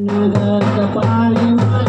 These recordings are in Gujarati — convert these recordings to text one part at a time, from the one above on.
Another the party.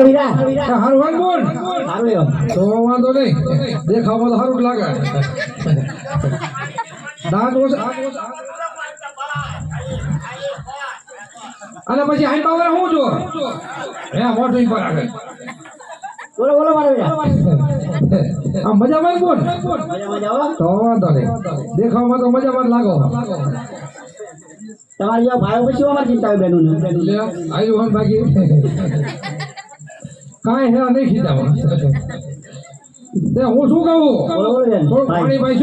હળવીરા હરવાન તો વાંધો નહીં. દેખાવા તો સારું લાગે. દાંત અને પછી હાઈ પાવર હું જો હે મોટું પર આગળ. બોલો બોલો મારે આ મજામાં બોલ. તો વાંધો નહીં. દેખાવામાં તો મજામાં લાગો. તમારી ભાઈ પછી અમારે ચિંતા બેનું આવ્યું બાકી. કાંઈ હે નહીં ખીજાવા તે હું શું કહું? થોડું પાણી ભાઈ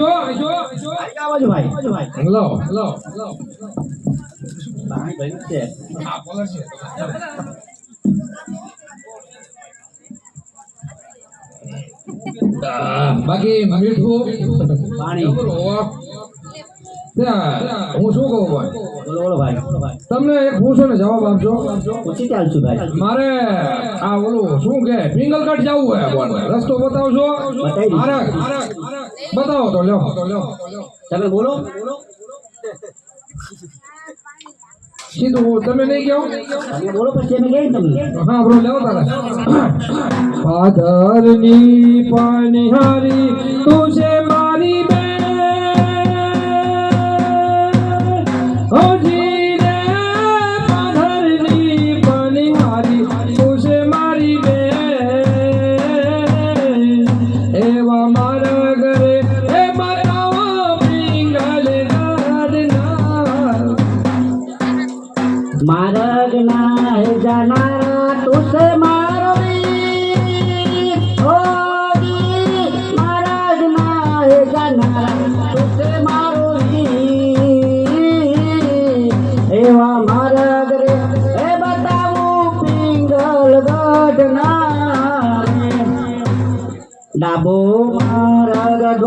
હેલો. હેલો. બાકી મીઠું પાણી. હું શું કહું ભાઈ? બોલો બોલો ભાઈ તમને એક પૂછો ને જવાબ આપજો. પૂછી ચાલશું ભાઈ. મારે આ ઓલું શું કે પિંગલગઢ જવું હોય રસ્તો બતાવશો બતાવી બતાવો તો લ્યો. તમે બોલો. સીધું તમે નહીં કહો બોલો પછી અમે કહીએ તમને. હા બ્રો લેવો તારે. પાણી હારી તું છે ડાબો માર્ગ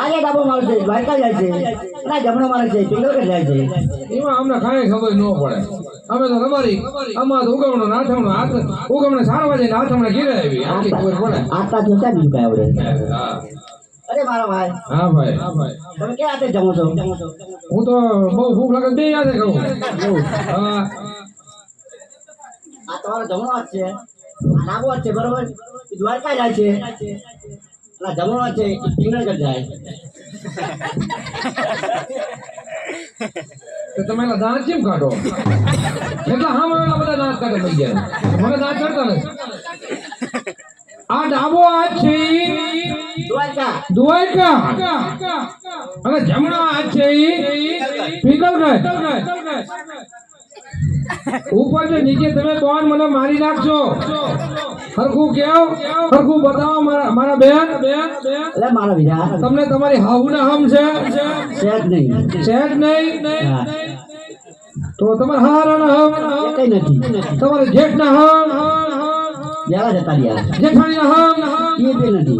આજે ડાબો માર્ગ છે દ્વારકા જાય છે આ જમણો માર્ગ છે પિંગલગઢ જાય છે એમાં અમને કાંઈ ખબર ન પડે. અમે તો રબારી અમાર તો ઉગમણો નાથમણો હાથ ઉગમણે સાર વાગે નાથમણે ઘીરે આવી. આટલી ખબર પડે. આટલા જોતા બીજું કઈ આવડે અરે મારા ભાઈ. હા ભાઈ. હા ભાઈ તમે ક્યાં હાથે જમો છો? હું તો બહુ ભૂખ લાગે બે યાદે કહું હા. આ તમારો જમણો હાથ છે. ડાબો હાથ છે બરોબર? દ્વારકા જાય છે. આ જમણો છે પિંગળગઢ જાય. તો તમે એના દાંત કેમ કાઢો? એટલા હા મને બધા દાંત કાઢે થઈ જાય. મને દાંત કાઢતા નથી. આ ડાબો હાથ છે દ્વારકા. અને જમણો હાથ છે પીકલગઢ ઉપર છે નીચે તમે કોણ મને મારી નાખશો હરખું કેવ? હરખું બતાવો મારા મારા બેન. એટલે મારા વિરા તમને તમારી હાહુના હમ છે? તો તમારે નહીં. છે નહીં? હા, તો તમારા હારાના હમ? કઈ નથી. તમારે જેઠના હમ? જરા જતા રહ્યા. હમ? એ બી નથી.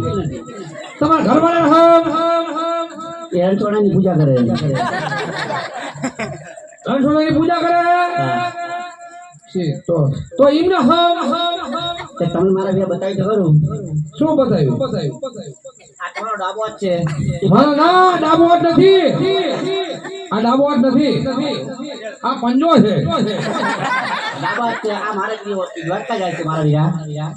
તમારા ઘરવાળાના હમ? એ રણછોડાની પૂજા કરે. રણછોડની પૂજા કરે? તો તો એમને હમ કે તમે મારા બે બતાવી ખરું? શું બતાવ્યું? આ તમારો ડાબો હાથ છે. ના ડાબો હાથ નથી. આ ડાબો હાથ નથી. આ પંજો છે. ડાબો છે આ મારે દ્વારકા જાય છે મારા વિરા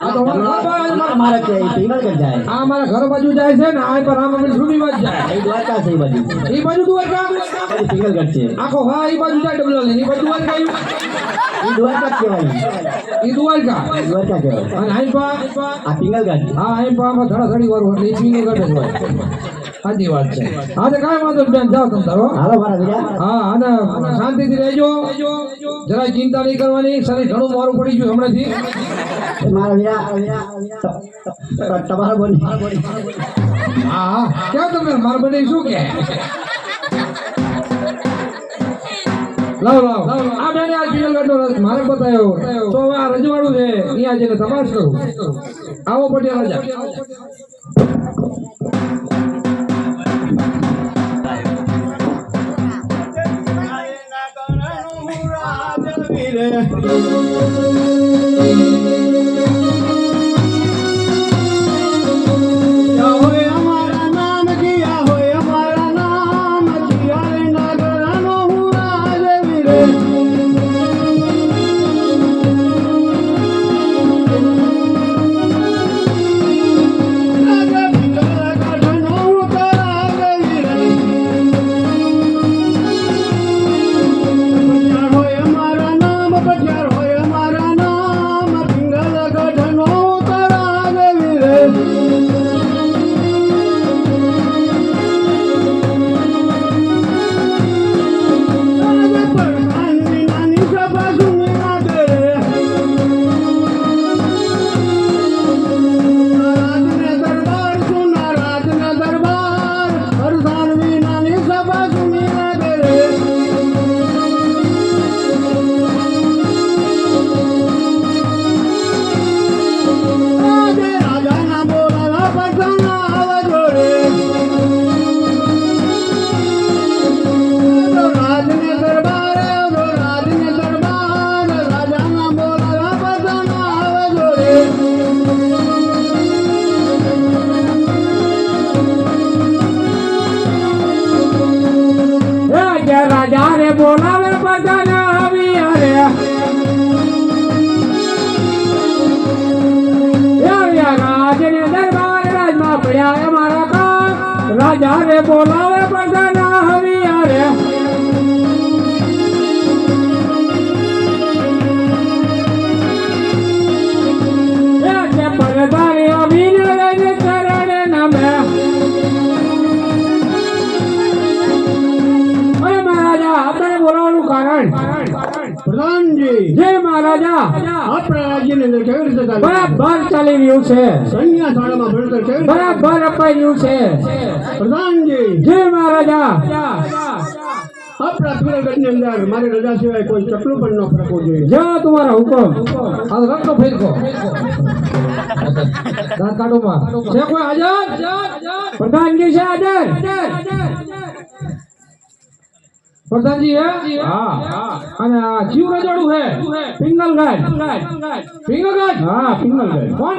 આ તો મારા બાપા, આ મારે છે એ જાય. આ મારા ઘર બાજુ જાય છે ને આ પર રામ મંદિર વાત જાય. એ દ્વારકા છે એ બાજુ. એ બાજુ દ્વારકા એ પિંગળગઢ છે. આખો હા એ બાજુ જાય ડબલ એ બાજુ દ્વારકા એ દ્વારકા કહેવાય. એ દ્વારકા. દ્વારકા કહેવાય. અને આઈ પા. આ પિંગળગઢ હા આઈ પા આમાં એ ગઢ હોય. સાચી વાત છે. હા તો કાંઈ વાંધો બેન જાઓ તમે તારો હાલો મારા હા અને શાંતિથી રહેજો. જરાય ચિંતા નહીં કરવાની શરીર ઘણું મારું પડી ગયું હમણાંથી. મારા વિરા હા ક્યાં તમે? મારા બને શું કે? લાવ લાવ. આ બેને આ સિંગલ ગઢનો મારે બતાવ્યો. તો હવે આ રજવાડું છે અહીંયા જઈને તપાસ કરું. આવો પટેલ રાજા હોય અરે બોલાવે બધાને આવી અરે રાજને દરબાર રાજમાં પડ્યા મારા કા રાજા રે બોલાવે મહારાજા. આપણા રાજ્યની અંદર કેવી રીતે ચાલે? બરાબર ચાલી રહ્યું છે. કન્યા શાળામાં ભણતર કેવી બરાબર અપાઈ રહ્યું છે. પ્રધાનજી જય મહારાજા. આપણા અંદર મારી રજા સિવાય કોઈ ચકલું પણ ન ફરકવું જોઈએ. જો તમારા હુકમ. આ રંગનો ફેરકો દાંત છે કોઈ હાજર? પ્રધાનજી છે હાજર. પ્રધાનજી હે? હા અને આ જીવ રજવાડું હે? પિંગલગઢ પિંગલગઢ હા. પિંગલગઢ કોણ